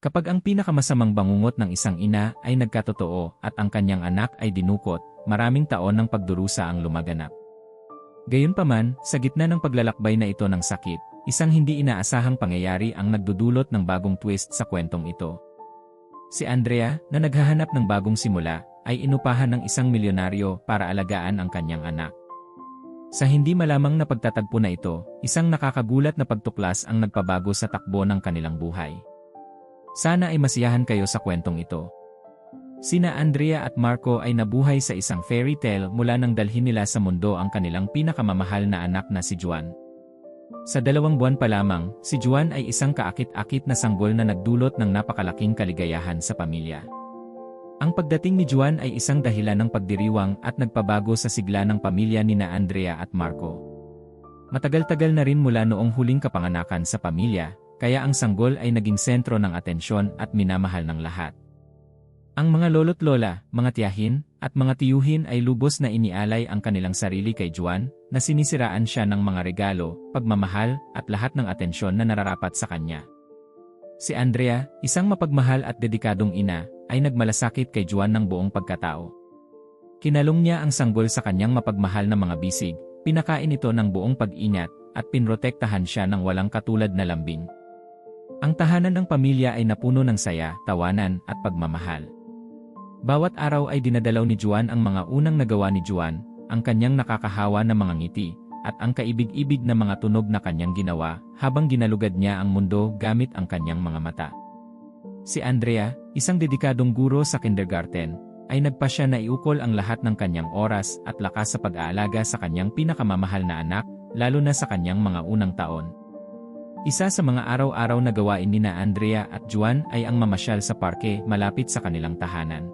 Kapag ang pinakamasamang bangungot ng isang ina ay nagkatotoo at ang kanyang anak ay dinukot, maraming taon ng pagdurusa ang lumaganap. Gayunpaman, sa gitna ng paglalakbay na ito ng sakit, isang hindi inaasahang pangyayari ang nagdudulot ng bagong twist sa kwentong ito. Si Andrea, na naghahanap ng bagong simula, ay inupahan ng isang milyonaryo para alagaan ang kanyang anak. Sa hindi malamang na pagtatagpo na ito, isang nakakagulat na pagtuklas ang nagpabago sa takbo ng kanilang buhay. Sana ay masiyahan kayo sa kwentong ito. Sina Andrea at Marco ay nabuhay sa isang fairy tale mula nang dalhin nila sa mundo ang kanilang pinakamamahal na anak na si Juan. Sa dalawang buwan pa lamang, si Juan ay isang kaakit-akit na sanggol na nagdulot ng napakalaking kaligayahan sa pamilya. Ang pagdating ni Juan ay isang dahilan ng pagdiriwang at nagpabago sa sigla ng pamilya ni na Andrea at Marco. Matagal-tagal na rin mula noong huling kapanganakan sa pamilya, kaya ang sanggol ay naging sentro ng atensyon at minamahal ng lahat. Ang mga lolo't lola, mga tiyahin, at mga tiyuhin ay lubos na inialay ang kanilang sarili kay Juan, na sinisiraan siya ng mga regalo, pagmamahal, at lahat ng atensyon na nararapat sa kanya. Si Andrea, isang mapagmahal at dedikadong ina, ay nagmalasakit kay Juan ng buong pagkatao. Kinalong niya ang sanggol sa kanyang mapagmahal na mga bisig, pinakain ito ng buong pag-ingat, at pinrotektahan siya ng walang katulad na lambing. Ang tahanan ng pamilya ay napuno ng saya, tawanan, at pagmamahal. Bawat araw ay dinadalaw ni Juan ang mga unang nagawa ni Juan, ang kanyang nakakahawa na mga ngiti, at ang kaibig-ibig na mga tunog na kanyang ginawa habang ginalugad niya ang mundo gamit ang kanyang mga mata. Si Andrea, isang dedikadong guro sa kindergarten, ay nagpasya na iukol ang lahat ng kanyang oras at lakas sa pag-aalaga sa kanyang pinakamamahal na anak, lalo na sa kanyang mga unang taon. Isa sa mga araw-araw na gawain ni na Andrea at Juan ay ang mamasyal sa parke malapit sa kanilang tahanan.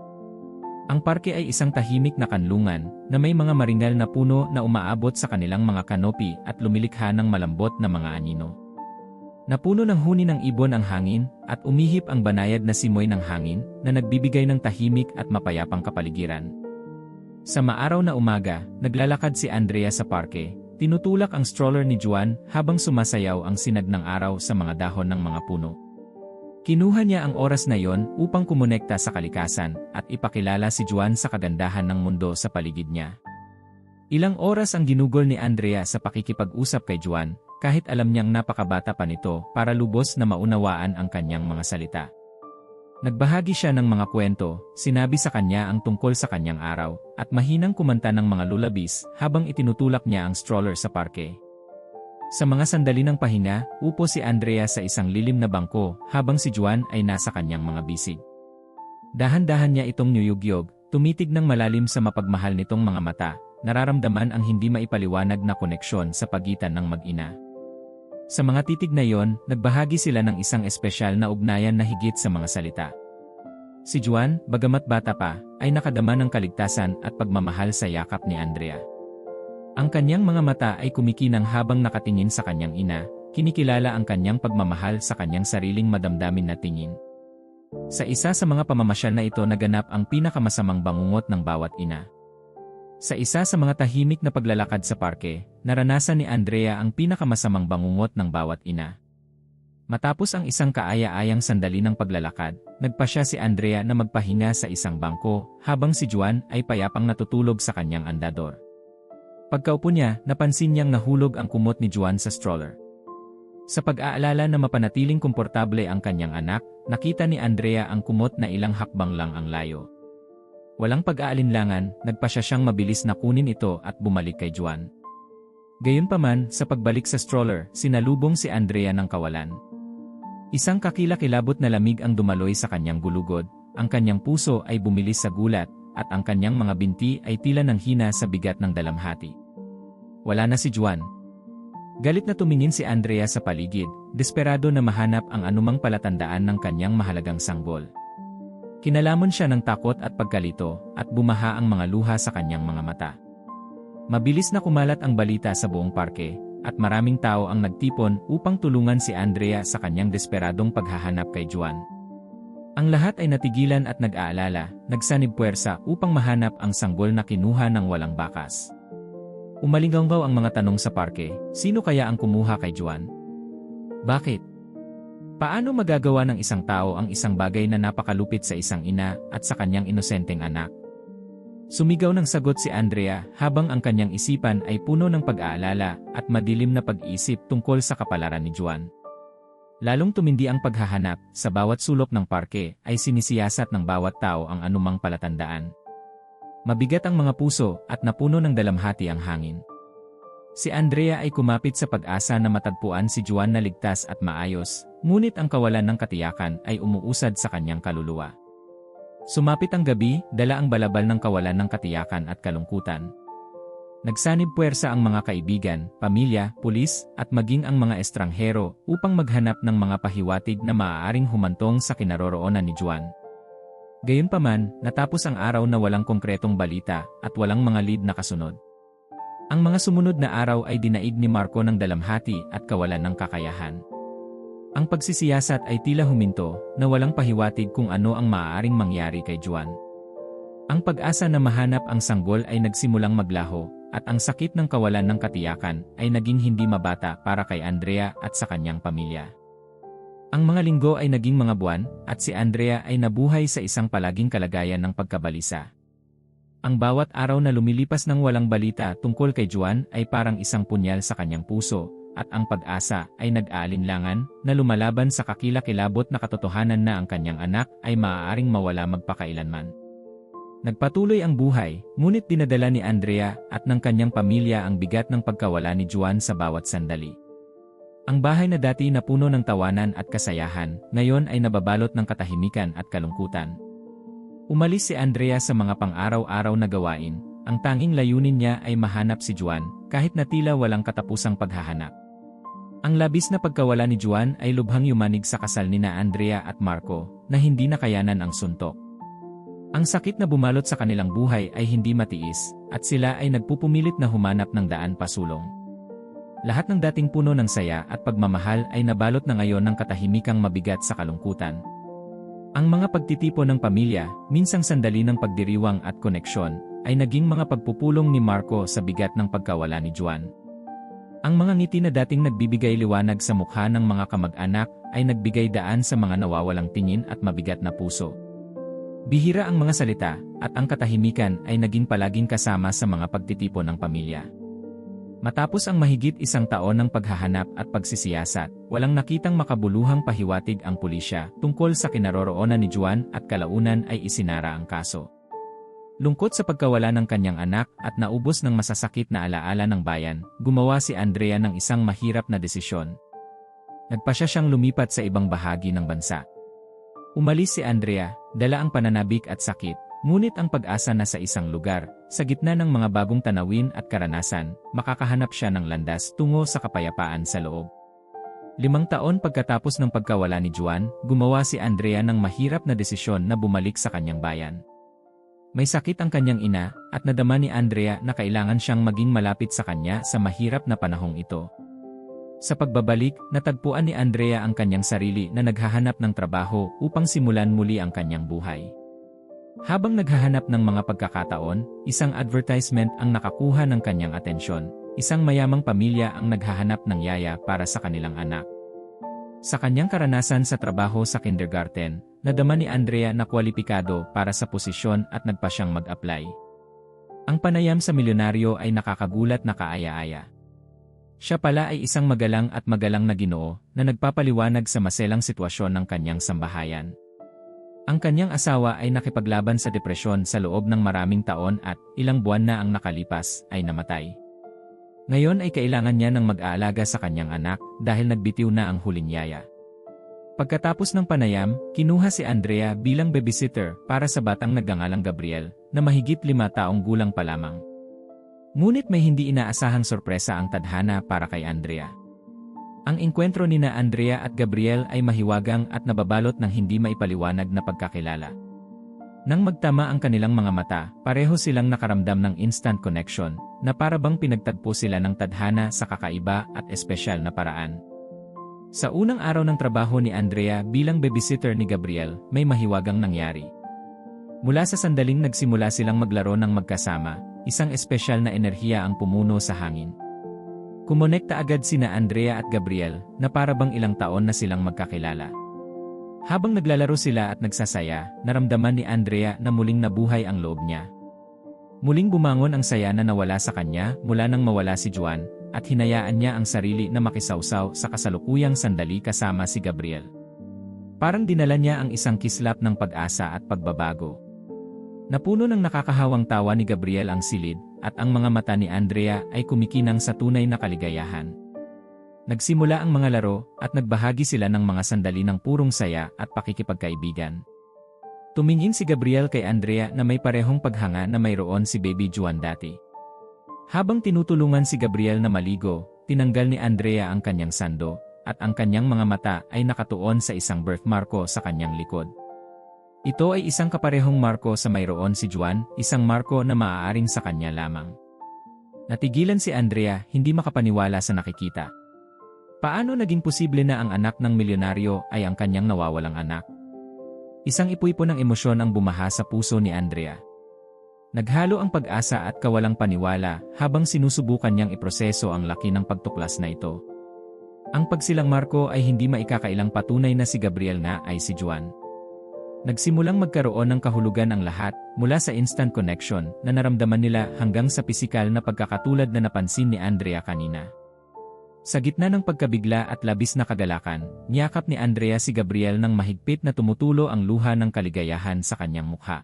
Ang parke ay isang tahimik na kanlungan na may mga maringal na puno na umaabot sa kanilang mga kanopi at lumilikha ng malambot na mga anino. Napuno ng huni ng ibon ang hangin at umihip ang banayad na simoy ng hangin na nagbibigay ng tahimik at mapayapang kapaligiran. Sa maaraw na umaga, naglalakad si Andrea sa parke Tinutulak ang stroller ni Juan habang sumasayaw ang sinag ng araw sa mga dahon ng mga puno. Kinuha niya ang oras na yon upang kumonekta sa kalikasan at ipakilala si Juan sa kagandahan ng mundo sa paligid niya. Ilang oras ang ginugol ni Andrea sa pakikipag-usap kay Juan, kahit alam niyang napakabata pa nito para lubos na maunawaan ang kanyang mga salita. Nagbahagi siya ng mga kwento, sinabi sa kanya ang tungkol sa kanyang araw, at mahinang kumanta ng mga lulabis habang itinutulak niya ang stroller sa parke. Sa mga sandali ng pahinga, upo si Andrea sa isang lilim na bangko habang si Juan ay nasa kanyang mga bisig. Dahan-dahan niya itong niyugyog, tumitig ng malalim sa mapagmahal nitong mga mata, nararamdaman ang hindi maipaliwanag na koneksyon sa pagitan ng mag-ina. Sa mga titig na yon, nagbahagi sila ng isang espesyal na ugnayan na higit sa mga salita. Si Juan, bagamat bata pa, ay nakadama ng kaligtasan at pagmamahal sa yakap ni Andrea. Ang kanyang mga mata ay kumikinang habang nakatingin sa kanyang ina, kinikilala ang kanyang pagmamahal sa kanyang sariling madamdamin na tingin. Sa isa sa mga pamamasyal na ito naganap ang pinakamasamang bangungot ng bawat ina. Sa isa sa mga tahimik na paglalakad sa parke, naranasan ni Andrea ang pinakamasamang bangungot ng bawat ina. Matapos ang isang kaaya-ayang sandali ng paglalakad, nagpa siya si Andrea na magpahinga sa isang bangko, habang si Juan ay payapang natutulog sa kanyang andador. Pagkaupo niya, napansin niyang nahulog ang kumot ni Juan sa stroller. Sa pag-aalala na mapanatiling komportable ang kanyang anak, nakita ni Andrea ang kumot na ilang hakbang lang ang layo. Walang pag-aalinlangan, nagpasya siyang mabilis na kunin ito at bumalik kay Juan. Gayunpaman, sa pagbalik sa stroller, sinalubong si Andrea ng kawalan. Isang kakilakilabot na lamig ang dumaloy sa kanyang gulugod, ang kanyang puso ay bumilis sa gulat, at ang kanyang mga binti ay tila ng hina sa bigat ng dalamhati. Wala na si Juan. Galit na tumingin si Andrea sa paligid, desperado na mahanap ang anumang palatandaan ng kanyang mahalagang sanggol. Kinalamon siya ng takot at pagkalito at bumaha ang mga luha sa kanyang mga mata. Mabilis na kumalat ang balita sa buong parke at maraming tao ang nagtipon upang tulungan si Andrea sa kanyang desperadong paghahanap kay Juan. Ang lahat ay natigilan at nag-aalala, nagsanib puwersa upang mahanap ang sanggol na kinuha ng walang bakas. Umalinggaw ang mga tanong sa parke, sino kaya ang kumuha kay Juan? Bakit? Paano magagawa ng isang tao ang isang bagay na napakalupit sa isang ina at sa kanyang inosenteng anak? Sumigaw ng sagot si Andrea habang ang kanyang isipan ay puno ng pag-aalala at madilim na pag-iisip tungkol sa kapalaran ni Juan. Lalong tumindi ang paghahanap sa bawat sulok ng parke ay sinisiyasat ng bawat tao ang anumang palatandaan. Mabigat ang mga puso at napuno ng dalamhati ang hangin. Si Andrea ay kumapit sa pag-asa na matagpuan si Juan na ligtas at maayos, ngunit ang kawalan ng katiyakan ay umuusad sa kanyang kaluluwa. Sumapit ang gabi, dala ang balabal ng kawalan ng katiyakan at kalungkutan. Nagsanib puwersa ang mga kaibigan, pamilya, pulis, at maging ang mga estranghero upang maghanap ng mga pahiwatig na maaaring humantong sa kinaroroonan ni Juan. Gayunpaman, natapos ang araw na walang konkretong balita at walang mga lead na kasunod. Ang mga sumunod na araw ay dinaig ni Marco ng dalamhati at kawalan ng kakayahan. Ang pagsisiyasat ay tila huminto na walang pahiwatig kung ano ang maaaring mangyari kay Juan. Ang pag-asa na mahanap ang sanggol ay nagsimulang maglaho at ang sakit ng kawalan ng katiyakan ay naging hindi mabata para kay Andrea at sa kanyang pamilya. Ang mga linggo ay naging mga buwan at si Andrea ay nabuhay sa isang palaging kalagayan ng pagkabalisa. Ang bawat araw na lumilipas ng walang balita tungkol kay Juan ay parang isang punyal sa kanyang puso at ang pag-asa ay nag-aalinlangan na lumalaban sa kakilakilabot na katotohanan na ang kanyang anak ay maaaring mawala magpakailanman. Nagpatuloy ang buhay, ngunit dinadala ni Andrea at ng kanyang pamilya ang bigat ng pagkawala ni Juan sa bawat sandali. Ang bahay na dati na puno ng tawanan at kasayahan, ngayon ay nababalot ng katahimikan at kalungkutan. Umalis si Andrea sa mga pang-araw-araw na gawain, ang tanging layunin niya ay mahanap si Juan, kahit na tila walang katapusang paghahanap. Ang labis na pagkawala ni Juan ay lubhang yumanig sa kasal ni na Andrea at Marco, na hindi nakayanan ang suntok. Ang sakit na bumalot sa kanilang buhay ay hindi matiis, at sila ay nagpupumilit na humanap ng daan pasulong. Lahat ng dating puno ng saya at pagmamahal ay nabalot na ngayon ng katahimikang mabigat sa kalungkutan. Ang mga pagtitipo ng pamilya, minsang sandali ng pagdiriwang at koneksyon, ay naging mga pagpupulong ni Marco sa bigat ng pagkawala ni Juan. Ang mga ngiti na dating nagbibigay liwanag sa mukha ng mga kamag-anak ay nagbigay daan sa mga nawawalang tingin at mabigat na puso. Bihira ang mga salita at ang katahimikan ay naging palaging kasama sa mga pagtitipo ng pamilya. Matapos ang mahigit isang taon ng paghahanap at pagsisiyasat, walang nakitang makabuluhang pahiwatig ang pulisya tungkol sa kinaroroonan ni Juan at kalaunan ay isinara ang kaso. Lungkot sa pagkawala ng kanyang anak at naubos ng masasakit na alaala ng bayan, gumawa si Andrea ng isang mahirap na desisyon. Nagpasya siyang lumipat sa ibang bahagi ng bansa. Umalis si Andrea, dala ang pananabik at sakit, ngunit ang pag-asa na sa isang lugar, sa gitna ng mga bagong tanawin at karanasan, makakahanap siya ng landas tungo sa kapayapaan sa loob. Limang taon pagkatapos ng pagkawala ni Juan, gumawa si Andrea ng mahirap na desisyon na bumalik sa kanyang bayan. May sakit ang kanyang ina at nadama ni Andrea na kailangan siyang maging malapit sa kanya sa mahirap na panahong ito. Sa pagbabalik, natagpuan ni Andrea ang kanyang sarili na naghahanap ng trabaho upang simulan muli ang kanyang buhay. Habang naghahanap ng mga pagkakataon, isang advertisement ang nakakuha ng kanyang atensyon. Isang mayamang pamilya ang naghahanap ng yaya para sa kanilang anak. Sa kanyang karanasan sa trabaho sa kindergarten, nadama ni Andrea na kwalipikado para sa posisyon at nagpa siyang mag-apply. Ang panayam sa milyonaryo ay nakakagulat na kaaya-aya. Siya pala ay isang magalang at magalang na ginoo na nagpapaliwanag sa maselang sitwasyon ng kanyang sambahayan. Ang kanyang asawa ay nakipaglaban sa depresyon sa loob ng maraming taon at ilang buwan na ang nakalipas ay namatay. Ngayon ay kailangan niya ng mag-aalaga sa kanyang anak dahil nagbitiw na ang huling yaya. Pagkatapos ng panayam, kinuha si Andrea bilang babysitter para sa batang nagangalang Gabriel na mahigit lima taong gulang pa lamang. Ngunit may hindi inaasahang sorpresa ang tadhana para kay Andrea. Ang engkwentro ni na Andrea at Gabriel ay mahiwagang at nababalot ng hindi maipaliwanag na pagkakilala. Nang magtama ang kanilang mga mata, pareho silang nakaramdam ng instant connection, na para bang pinagtagpo sila ng tadhana sa kakaiba at espesyal na paraan. Sa unang araw ng trabaho ni Andrea bilang babysitter ni Gabriel, may mahiwagang nangyari. Mula sa sandaling nagsimula silang maglaro ng magkasama, isang espesyal na enerhiya ang pumuno sa hangin. Kumonekta agad sina Andrea at Gabriel na parabang ilang taon na silang magkakilala. Habang naglalaro sila at nagsasaya, naramdaman ni Andrea na muling nabuhay ang loob niya. Muling bumangon ang saya na nawala sa kanya mula nang mawala si Juan, at hinayaan niya ang sarili na makisawsaw sa kasalukuyang sandali kasama si Gabriel. Parang dinala niya ang isang kislap ng pag-asa at pagbabago. Napuno ng nakakahawang tawa ni Gabriel ang silid, at ang mga mata ni Andrea ay kumikinang sa tunay na kaligayahan. Nagsimula ang mga laro, at nagbahagi sila ng mga sandali ng purong saya at pakikipagkaibigan. Tumingin si Gabriel kay Andrea na may parehong paghanga na mayroon si Baby Juan dati. Habang tinutulungan si Gabriel na maligo, tinanggal ni Andrea ang kanyang sando, at ang kanyang mga mata ay nakatuon sa isang birthmarko sa kanyang likod. Ito ay isang kaparehong marko sa mayroon si Juan, isang marko na maaaring sa kanya lamang. Natigilan si Andrea, hindi makapaniwala sa nakikita. Paano naging posible na ang anak ng milyonaryo ay ang kanyang nawawalang anak? Isang ipuy po ng emosyon ang bumaha sa puso ni Andrea. Naghalo ang pag-asa at kawalang paniwala habang sinusubukan niyang iproseso ang laki ng pagtuklas na ito. Ang pagsilang Marco ay hindi maikakailang patunay na si Gabriel na ay si Juan. Nagsimulang magkaroon ng kahulugan ang lahat, mula sa instant connection na naramdaman nila hanggang sa pisikal na pagkakatulad na napansin ni Andrea kanina. Sa gitna ng pagkabigla at labis na kagalakan, niyakap ni Andrea si Gabriel ng mahigpit na tumutulo ang luha ng kaligayahan sa kanyang mukha.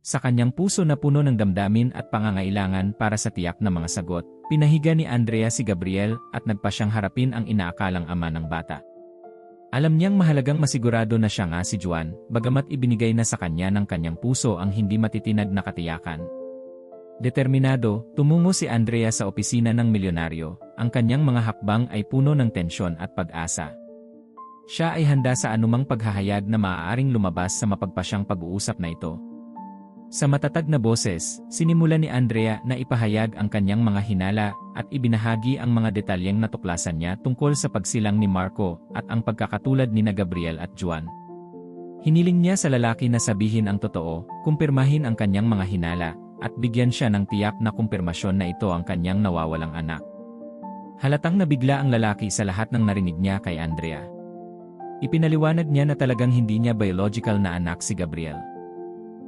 Sa kanyang puso na puno ng damdamin at pangangailangan para sa tiyak na mga sagot, pinahiga ni Andrea si Gabriel at nagpa siyang harapin ang inaakalang ama ng bata. Alam niyang mahalagang masigurado na siya nga si Juan, bagamat ibinigay na sa kanya ng kanyang puso ang hindi matitinag na katiyakan. Determinado, tumungo si Andrea sa opisina ng milyonaryo, ang kanyang mga hakbang ay puno ng tensyon at pag-asa. Siya ay handa sa anumang paghahayag na maaaring lumabas sa mapagpasyang pag-uusap na ito. Sa matatag na boses, sinimula ni Andrea na ipahayag ang kanyang mga hinala at ibinahagi ang mga detalyeng natuklasan niya tungkol sa pagsilang ni Marco at ang pagkakatulad ni na Gabriel at Juan. Hiniling niya sa lalaki na sabihin ang totoo, kumpirmahin ang kanyang mga hinala, at bigyan siya ng tiyak na kumpirmasyon na ito ang kanyang nawawalang anak. Halatang nabigla ang lalaki sa lahat ng narinig niya kay Andrea. Ipinaliwanag niya na talagang hindi niya biological na anak si Gabriel.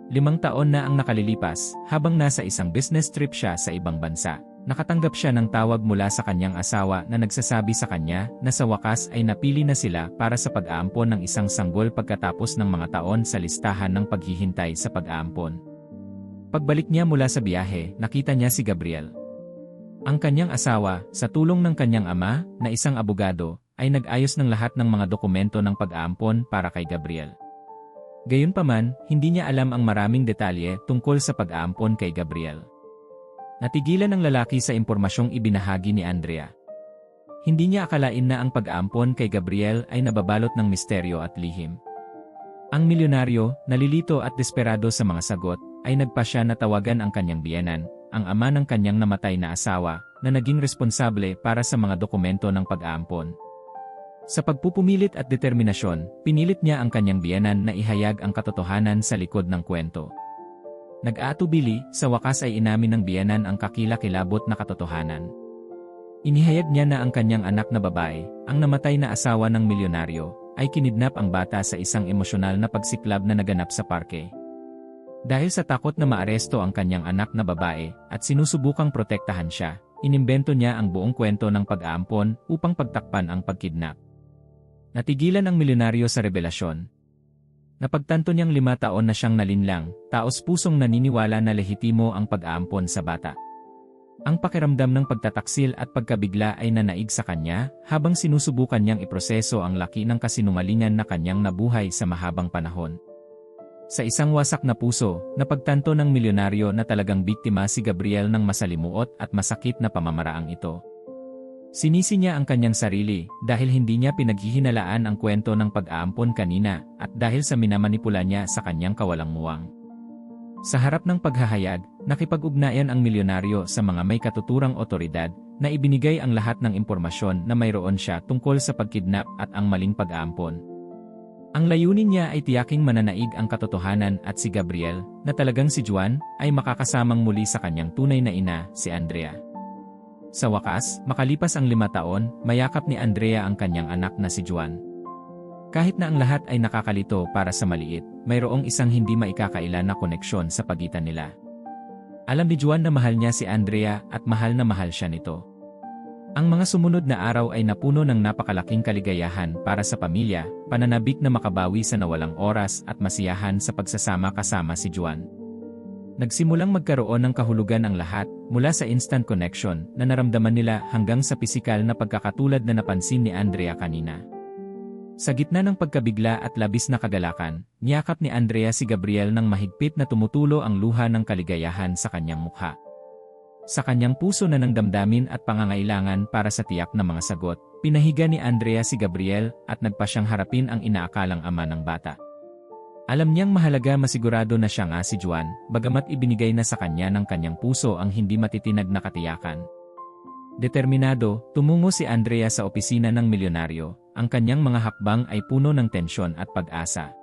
Limang taon na ang nakalilipas, habang nasa isang business trip siya sa ibang bansa. Nakatanggap siya ng tawag mula sa kanyang asawa na nagsasabi sa kanya na sa wakas ay napili na sila para sa pag-aampon ng isang sanggol pagkatapos ng mga taon sa listahan ng paghihintay sa pag-aampon. Pagbalik niya mula sa biyahe, nakita niya si Gabriel. Ang kanyang asawa, sa tulong ng kanyang ama, na isang abogado, ay nag-ayos ng lahat ng mga dokumento ng pag-aampon para kay Gabriel. Gayunpaman, hindi niya alam ang maraming detalye tungkol sa pag-aampon kay Gabriel. Natigilan ng lalaki sa impormasyong ibinahagi ni Andrea. Hindi niya akalain na ang pag-aampon kay Gabriel ay nababalot ng misteryo at lihim. Ang milyonaryo, nalilito at desperado sa mga sagot, ay nagpasya na tawagan ang kanyang biyenan, ang ama ng kanyang namatay na asawa, na naging responsable para sa mga dokumento ng pag-aampon. Sa pagpupumilit at determinasyon, pinilit niya ang kanyang biyenan na ihayag ang katotohanan sa likod ng kwento. Nag-aatubili, sa wakas ay inamin ng biyenan ang kakila-kilabot na katotohanan. Inihayag niya na ang kanyang anak na babae, ang namatay na asawa ng milyonaryo, ay kinidnap ang bata sa isang emosyonal na pagsiklab na naganap sa parke. Dahil sa takot na maaresto ang kanyang anak na babae at sinusubukang protektahan siya, inimbento niya ang buong kwento ng pag-aampon upang pagtakpan ang pagkidnap. Natigilan ang milyonaryo sa revelasyon. Napagtanto niyang lima taon na siyang nalinlang, taos pusong naniniwala na lehitimo ang pag-aampon sa bata. Ang pakiramdam ng pagtataksil at pagkabigla ay nanaig sa kanya habang sinusubukan niyang iproseso ang laki ng kasinungalingan na kanyang nabuhay sa mahabang panahon. Sa isang wasak na puso, napagtanto ng milyonaryo na talagang biktima si Gabriel ng masalimuot at masakit na pamamaraang ito. Sinisi niya ang kanyang sarili dahil hindi niya pinaghihinalaan ang kwento ng pag-aampon kanina at dahil sa minamanipula niya sa kanyang kawalang muwang. Sa harap ng paghahayag, nakipag-ugnayan ang milyonaryo sa mga may katuturang otoridad na ibinigay ang lahat ng impormasyon na mayroon siya tungkol sa pagkidnap at ang maling pag-aampon. Ang layunin niya ay tiyaking mananaig ang katotohanan at si Gabriel, na talagang si Juan, ay makakasamang muli sa kanyang tunay na ina, si Andrea. Sa wakas, makalipas ang lima taon, mayakap ni Andrea ang kanyang anak na si Juan. Kahit na ang lahat ay nakakalito para sa maliit, mayroong isang hindi maikakaila na koneksyon sa pagitan nila. Alam ni Juan na mahal niya si Andrea at mahal na mahal siya nito. Ang mga sumunod na araw ay napuno ng napakalaking kaligayahan para sa pamilya, pananabik na makabawi sa nawalang oras at masiyahan sa pagsasama kasama si Juan. Nagsimulang magkaroon ng kahulugan ang lahat, mula sa instant connection na naramdaman nila hanggang sa pisikal na pagkakatulad na napansin ni Andrea kanina. Sa gitna ng pagkabigla at labis na kagalakan, niyakap ni Andrea si Gabriel ng mahigpit na tumutulo ang luha ng kaligayahan sa kanyang mukha. Sa kanyang puso na ng damdamin at pangangailangan para sa tiyak na mga sagot, pinahiga ni Andrea si Gabriel at nagpa siyang harapin ang inaakalang ama ng bata. Alam niyang mahalaga masigurado na siya nga si Juan, bagamat ibinigay na sa kanya ng kanyang puso ang hindi matitinag na katiyakan. Determinado, tumungo si Andrea sa opisina ng milyonaryo, ang kanyang mga hakbang ay puno ng tensyon at pag-asa.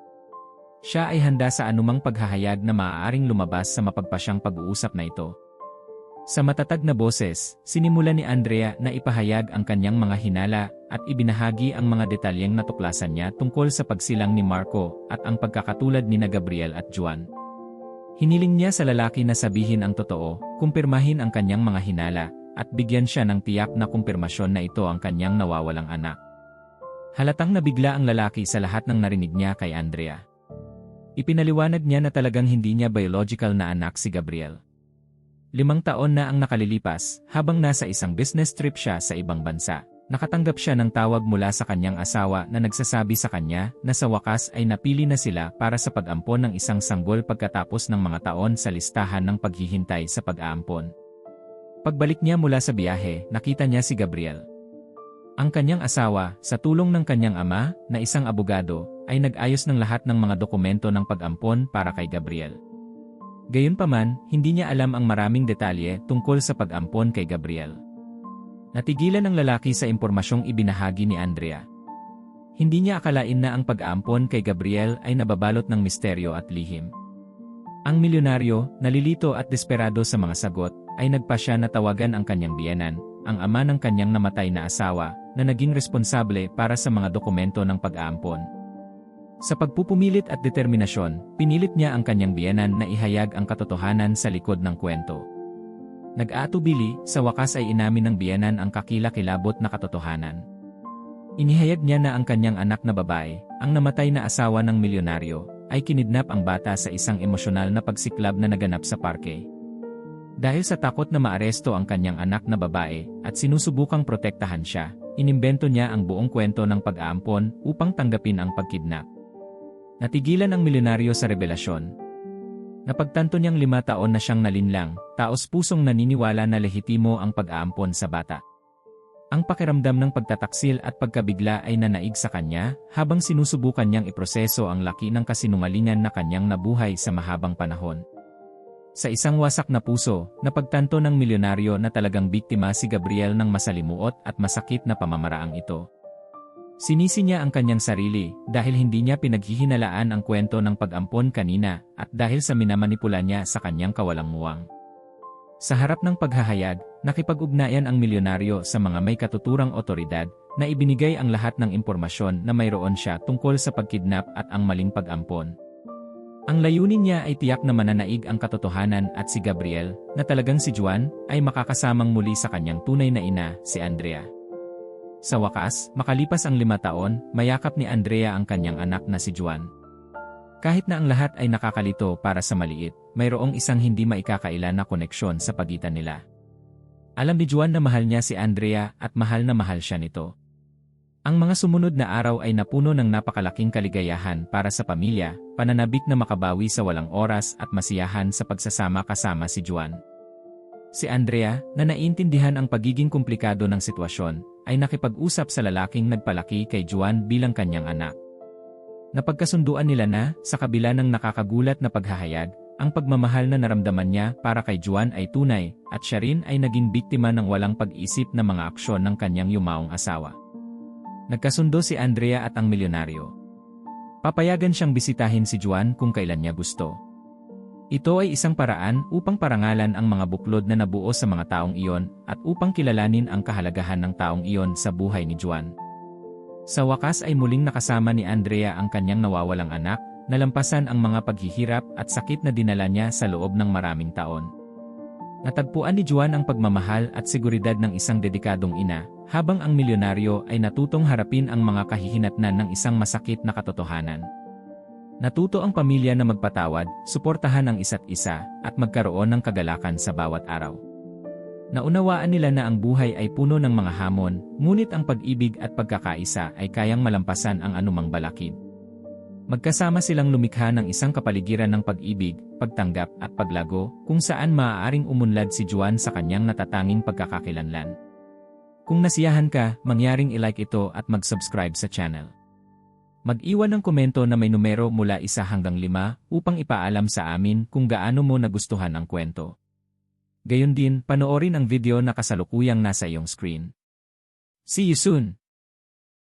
Siya ay handa sa anumang paghahayag na maaaring lumabas sa mapagpasyang pag-uusap na ito. Sa matatag na boses, sinimula ni Andrea na ipahayag ang kanyang mga hinala at ibinahagi ang mga detalyeng natuklasan niya tungkol sa pagsilang ni Marco at ang pagkakatulad ni na Gabriel at Juan. Hiniling niya sa lalaki na sabihin ang totoo, kumpirmahin ang kanyang mga hinala, at bigyan siya ng tiyak na kumpirmasyon na ito ang kanyang nawawalang anak. Halatang nabigla ang lalaki sa lahat ng narinig niya kay Andrea. Ipinaliwanag niya na talagang hindi niya biological na anak si Gabriel. Limang taon na ang nakalilipas, habang nasa isang business trip siya sa ibang bansa. Nakatanggap siya ng tawag mula sa kanyang asawa na nagsasabi sa kanya na sa wakas ay napili na sila para sa pag-ampon ng isang sanggol pagkatapos ng mga taon sa listahan ng paghihintay sa pag-aampon. Pagbalik niya mula sa biyahe, nakita niya si Gabriel. Ang kanyang asawa, sa tulong ng kanyang ama, na isang abogado, ay nag-ayos ng lahat ng mga dokumento ng pag-ampon para kay Gabriel. Gayunpaman, hindi niya alam ang maraming detalye tungkol sa pag-ampon kay Gabriel. Natigilan ng lalaki sa impormasyong ibinahagi ni Andrea. Hindi niya akalain na ang pag-aampon kay Gabriel ay nababalot ng misteryo at lihim. Ang milyonaryo, nalilito at desperado sa mga sagot, ay nagpa siya na tawagan ang kanyang biyanan, ang ama ng kanyang namatay na asawa, na naging responsable para sa mga dokumento ng pag-aampon. Sa pagpupumilit at determinasyon, pinilit niya ang kanyang biyenan na ihayag ang katotohanan sa likod ng kwento. Nag-aatubili, sa wakas ay inamin ng biyenan ang kakila-kilabot na katotohanan. Inihayag niya na ang kanyang anak na babae, ang namatay na asawa ng milyonaryo, ay kinidnap ang bata sa isang emosyonal na pagsiklab na naganap sa parke. Dahil sa takot na maaresto ang kanyang anak na babae at sinusubukang protektahan siya, inimbento niya ang buong kwento ng pag-aampon upang tanggapin ang pagkidnap. Natigilan ang milyonaryo sa revelasyon. Napagtanto niyang lima taon na siyang nalinlang, taos pusong naniniwala na lehitimo ang pag-aampon sa bata. Ang pakiramdam ng pagtataksil at pagkabigla ay nanaig sa kanya habang sinusubukan niyang iproseso ang laki ng kasinungalingan na kanyang nabuhay sa mahabang panahon. Sa isang wasak na puso, napagtanto ng milyonaryo na talagang biktima si Gabriel ng masalimuot at masakit na pamamaraang ito. Sinisi niya ang kanyang sarili dahil hindi niya pinaghihinalaan ang kwento ng pag-ampon kanina at dahil sa minamanipula niya sa kanyang kawalang muwang. Sa harap ng paghahayag, nakipag-ugnayan ang milyonaryo sa mga may katuturang otoridad na ibinigay ang lahat ng impormasyon na mayroon siya tungkol sa pagkidnap at ang maling pag-ampon. Ang layunin niya ay tiyak na mananaig ang katotohanan at si Gabriel, na talagang si Juan, ay makakasamang muli sa kanyang tunay na ina, si Andrea. Sa wakas, makalipas ang lima taon, mayakap ni Andrea ang kanyang anak na si Juan. Kahit na ang lahat ay nakakalito para sa maliit, mayroong isang hindi maikakaila na koneksyon sa pagitan nila. Alam ni Juan na mahal niya si Andrea at mahal na mahal siya nito. Ang mga sumunod na araw ay napuno ng napakalaking kaligayahan para sa pamilya, pananabik na makabawi sa walang oras at masiyahan sa pagsasama kasama si Juan. Si Andrea, na naiintindihan ang pagiging komplikado ng sitwasyon, ay nakipag-usap sa lalaking nagpalaki kay Juan bilang kanyang anak. Napagkasunduan nila na, sa kabila ng nakakagulat na paghahayag, ang pagmamahal na naramdaman niya para kay Juan ay tunay, at siya rin ay naging biktima ng walang pag-isip na mga aksyon ng kanyang yumaong asawa. Nagkasundo si Andrea at ang milyonaryo. Papayagan siyang bisitahin si Juan kung kailan niya gusto. Ito ay isang paraan upang parangalan ang mga buklod na nabuo sa mga taong iyon at upang kilalanin ang kahalagahan ng taong iyon sa buhay ni Juan. Sa wakas ay muling nakasama ni Andrea ang kanyang nawawalang anak, nalampasan ang mga paghihirap at sakit na dinala niya sa loob ng maraming taon. Natagpuan ni Juan ang pagmamahal at seguridad ng isang dedikadong ina, habang ang milyonaryo ay natutong harapin ang mga kahihinatnan ng isang masakit na katotohanan. Natuto ang pamilya na magpatawad, suportahan ang isa't isa, at magkaroon ng kagalakan sa bawat araw. Naunawaan nila na ang buhay ay puno ng mga hamon, ngunit ang pag-ibig at pagkakaisa ay kayang malampasan ang anumang balakid. Magkasama silang lumikha ng isang kapaligiran ng pag-ibig, pagtanggap at paglago, kung saan maaaring umunlad si Juan sa kanyang natatanging pagkakakilanlan. Kung nasiyahan ka, mangyaring ilike ito at mag-subscribe sa channel. Mag-iwan ng komento na may numero mula isa hanggang lima upang ipaalam sa amin kung gaano mo nagustuhan ang kwento. Gayon din, panoorin ang video na kasalukuyang nasa iyong screen. See you soon!